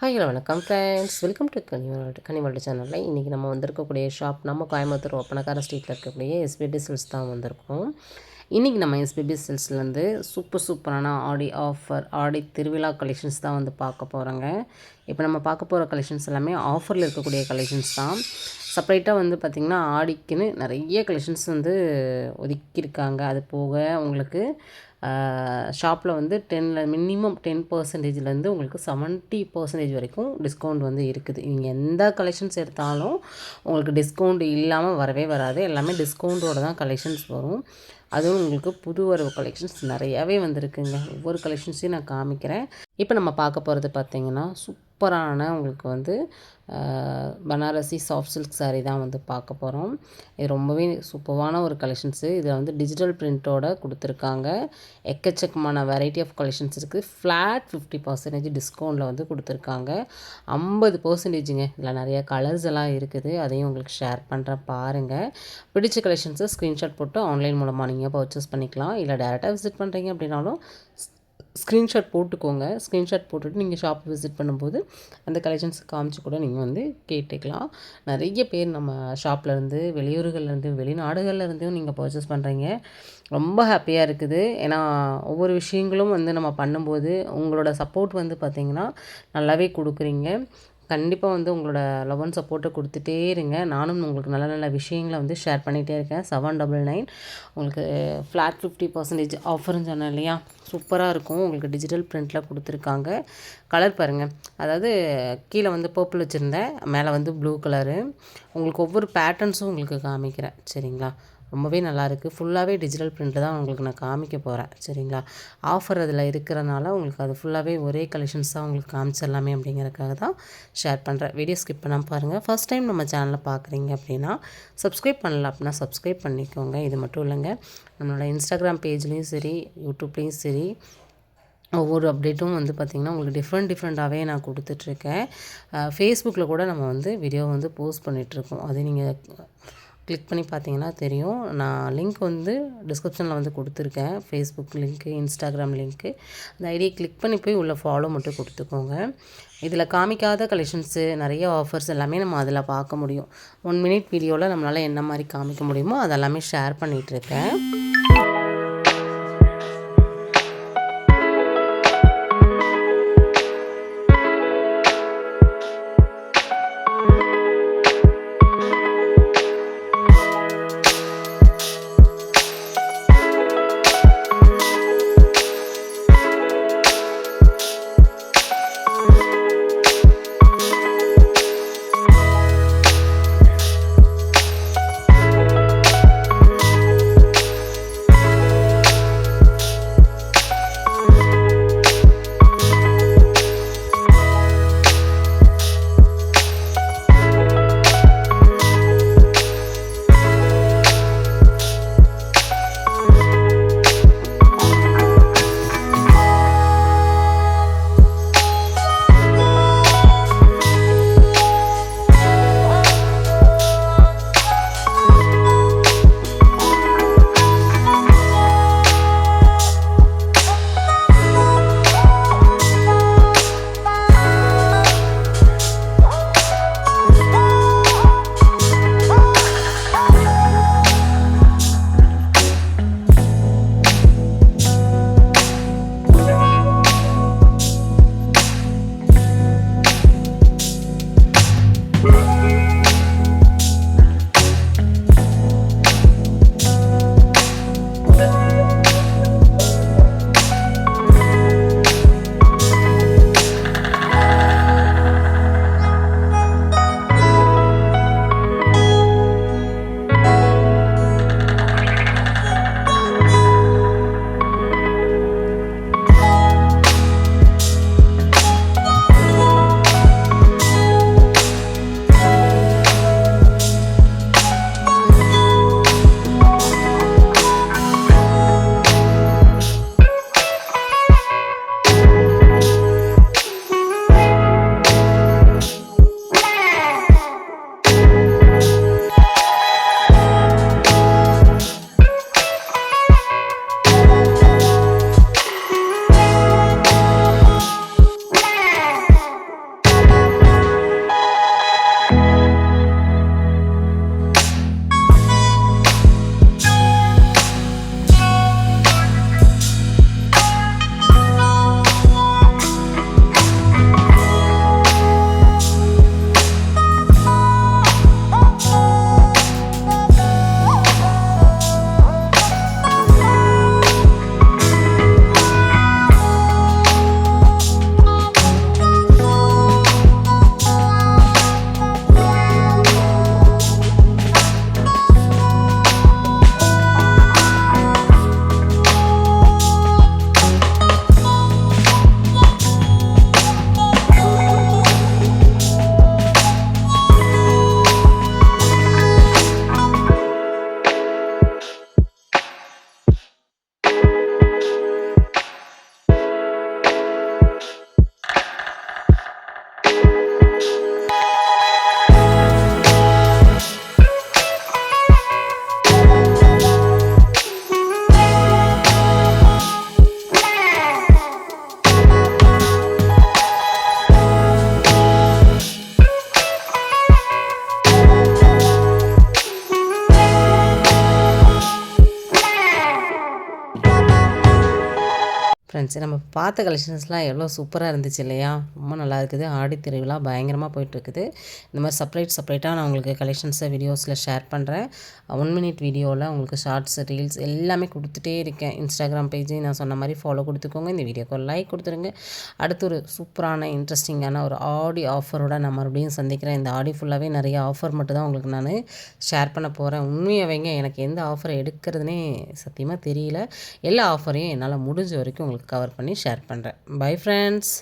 Hi hello வணக்கம் friends welcome to கனிவால்டு கனிவால்டு சேனலில் இன்றைக்கி நம்ம வந்திருக்கக்கூடிய ஷாப் நம்ம கோயம்புத்தூர் ஒப்பனக்கார ஸ்ட்ரீட்டில் இருக்கக்கூடிய எஸ்பிபி சில்ஸ் தான் வந்திருக்கோம். இன்றைக்கி நம்ம எஸ்பிபி சில்ஸ்லேருந்து சூப்பர் சூப்பரான ஆடி ஆஃபர் ஆடி திருவிழா கலெக்ஷன்ஸ் தான் வந்து பார்க்க போகிறோங்க இப்போ நம்ம பார்க்க போகிற கலெக்ஷன்ஸ் எல்லாமே ஆஃபரில் இருக்கக்கூடிய கலெக்ஷன்ஸ் தான். செப்பரேட்டாக வந்து பார்த்திங்கன்னா ஆடிக்குன்னு நிறைய கலெக்ஷன்ஸ் வந்து ஒதுக்கியிருக்காங்க. அது போக உங்களுக்கு ஷாப்பில் வந்து டெனில் மினிமம் டென் பர்சன்டேஜ்லேருந்து உங்களுக்கு செவன்ட்டி பர்சன்டேஜ் வரைக்கும் டிஸ்கவுண்ட் வந்து இருக்குது. நீங்கள் எந்த கலெக்ஷன்ஸ் எடுத்தாலும் உங்களுக்கு டிஸ்கவுண்ட் இல்லாமல் வரவே வராது. எல்லாமே டிஸ்கவுண்ட்டோட தான் கலெக்ஷன்ஸ் வரும். அதுவும் உங்களுக்கு புது வரவு கலெக்ஷன்ஸ் நிறையாவே வந்திருக்குங்க. ஒவ்வொரு கலெக்ஷன்ஸையும் நான் காமிக்கிறேன். இப்போ நம்ம பார்க்க போகிறது பார்த்திங்கன்னா சூப்பரான உங்களுக்கு வந்து பனாரசி சாஃப்ட் சில்க் சாரீ தான் வந்து பார்க்க போகிறோம் இது ரொம்பவே சூப்பரான ஒரு கலெக்ஷன்ஸு இதில் வந்து டிஜிட்டல் பிரிண்ட்டோட கொடுத்துருக்காங்க. எக்கச்சக்கமான வெரைட்டி ஆஃப் கலெக்ஷன்ஸ் இருக்குது ஃப்ளாட் ஃபிஃப்டி பர்சன்டேஜ் டிஸ்கவுண்ட்டில் வந்து கொடுத்துருக்காங்க. ஐம்பது பர்சன்டேஜுங்க இதில் நிறைய கலர்ஸ் எல்லாம் இருக்குது. அதையும் உங்களுக்கு ஷேர் பண்ணுறேன் பாருங்கள் பிடிச்ச கலெக்ஷன்ஸை ஸ்க்ரீன்ஷாட் போட்டு ஆன்லைன் மூலமாக நீங்கள் பர்ச்சேஸ் பண்ணிக்கலாம். இல்லை டேரெக்டாக விசிட் பண்ணுறீங்க அப்படின்னாலும் ஸ்க்ரீன்ஷாட் போட்டுக்கோங்க. ஸ்க்ரீன்ஷாட் போட்டுட்டு நீங்கள் ஷாப் விசிட் பண்ணும்போது அந்த கலெக்ஷன்ஸ் காமிச்சு கூட நீங்கள் வந்து கேட்டுக்கலாம். நிறைய பேர் நம்ம ஷாப்லேருந்து வெளியூர்கள்லேருந்து வெளிநாடுகள்லேருந்தும் நீங்கள் பர்ச்சேஸ் பண்ணுறீங்க ரொம்ப ஹாப்பியாக இருக்குது. ஏன்னா ஒவ்வொரு விஷயங்களும் வந்து நம்ம பண்ணும்போது உங்களோட சப்போர்ட் வந்து பார்த்திங்கன்னா நல்லாவே கொடுக்குறீங்க. கண்டிப்பாக வந்து உங்களோட லவ் அண்ட் சப்போர்ட்டை கொடுத்துட்டே இருங்க. நானும் உங்களுக்கு நல்ல நல்ல விஷயங்களை வந்து ஷேர் பண்ணிகிட்டே இருக்கேன். செவன் டபுள் நைன் உங்களுக்கு ஃப்ளாட் ஃபிஃப்டி பர்சன்டேஜ் ஆஃபர்னு சொன்னேன் இல்லையா? சூப்பராக இருக்கும். உங்களுக்கு டிஜிட்டல் பிரிண்ட்டில் கொடுத்துருக்காங்க. கலர் பாருங்கள் அதாவது கீழே வந்து பர்பிள் வச்சுருந்தேன். மேலே வந்து ப்ளூ கலரு உங்களுக்கு ஒவ்வொரு பேட்டர்ன்ஸும் உங்களுக்கு காமிக்கிறேன். சரிங்களா? ரொம்பவே நல்லாயிருக்கு. ஃபுல்லாகவே டிஜிட்டல் பிரிண்ட்டு தான் உங்களுக்கு நான் காமிக்க போகிறேன் சரிங்களா? ஆஃபர் அதில் இருக்கிறனால உங்களுக்கு அது ஃபுல்லாகவே ஒரே கலெக்ஷன்ஸ் தான் உங்களுக்கு காமிச்சிடலாமே அப்படிங்கிறதுக்காக தான் ஷேர் பண்ணுறேன் வீடியோ ஸ்கிப் பண்ணாமல் பாருங்கள் ஃபஸ்ட் டைம் நம்ம சேனலில் பார்க்குறீங்க அப்படின்னா சப்ஸ்கிரைப் பண்ணல அப்படின்னா சப்ஸ்கிரைப் பண்ணிக்கோங்க. இது மட்டும் இல்லைங்க. நம்மளோட இன்ஸ்டாகிராம் பேஜ்லேயும் சரி யூடியூப்லேயும் சரி ஒவ்வொரு அப்டேட்டும் வந்து பார்த்திங்கன்னா உங்களுக்கு டிஃப்ரெண்ட் டிஃப்ரெண்ட்டாகவே நான் கொடுத்துட்ருக்கேன் ஃபேஸ்புக்கில் கூட நம்ம வந்து வீடியோ வந்து போஸ்ட் பண்ணிகிட்ருக்கோம் அது நீங்கள் கிளிக் பண்ணி பார்த்தீங்கன்னா தெரியும். நான் லிங்க் வந்து டிஸ்கிரிப்ஷனில் வந்து கொடுத்துருக்கேன். ஃபேஸ்புக் லிங்க்கு இன்ஸ்டாகிராம் லிங்க்கு அந்த ஐடியை கிளிக் பண்ணி போய் உள்ளே ஃபாலோ மட்டும் கொடுத்துக்கோங்க. இதில் காமிக்காத கலெக்ஷன்ஸு நிறைய ஆஃபர்ஸ் எல்லாமே நம்ம அதில் பார்க்க முடியும். ஒன் மினிட் வீடியோவில் நம்மளால் என்ன மாதிரி காமிக்க முடியுமோ அதெல்லாமே ஷேர் பண்ணிகிட்ருக்கேன் இருந்துச்சு. நம்ம பார்த்த கலெக்ஷன்ஸ்லாம் எவ்வளோ சூப்பராக இருந்துச்சு இல்லையா? ரொம்ப நல்லா இருக்குது. ஆடி திருவிழா பயங்கரமாக போயிட்டுருக்குது. இந்த மாதிரி செப்பரேட் செப்பரேட்டாக நான் உங்களுக்கு கலெக்ஷன்ஸை வீடியோஸில் ஷேர் பண்ணுறேன் ஒன் மினிட் வீடியோவில் உங்களுக்கு ஷார்ட்ஸ் ரீல்ஸ் எல்லாமே கொடுத்துட்டே இருக்கேன். இன்ஸ்டாகிராம் பேஜ் நான் சொன்ன மாதிரி ஃபாலோ கொடுத்துக்கோங்க. இந்த வீடியோக்கு ஒரு லைக் கொடுத்துருங்க. அடுத்து ஒரு சூப்பரான இன்ட்ரெஸ்டிங்கான ஒரு ஆடி ஆஃபரோட நான் மறுபடியும் சந்திக்கிறேன். இந்த ஆடி ஃபுல்லாகவே நிறைய ஆஃபர் மட்டும் தான் உங்களுக்கு நான் ஷேர் பண்ண போகிறேன் உண்மையாகவேங்க எனக்கு எந்த ஆஃபர் எடுக்கிறதுனே சத்தியமாக தெரியல. எல்லா ஆஃபரையும் என்னால் முடிஞ்ச வரைக்கும் உங்களுக்கு கவர் பண்ணி ஷேர் பண்ணுறேன் பை ஃப்ரெண்ட்ஸ்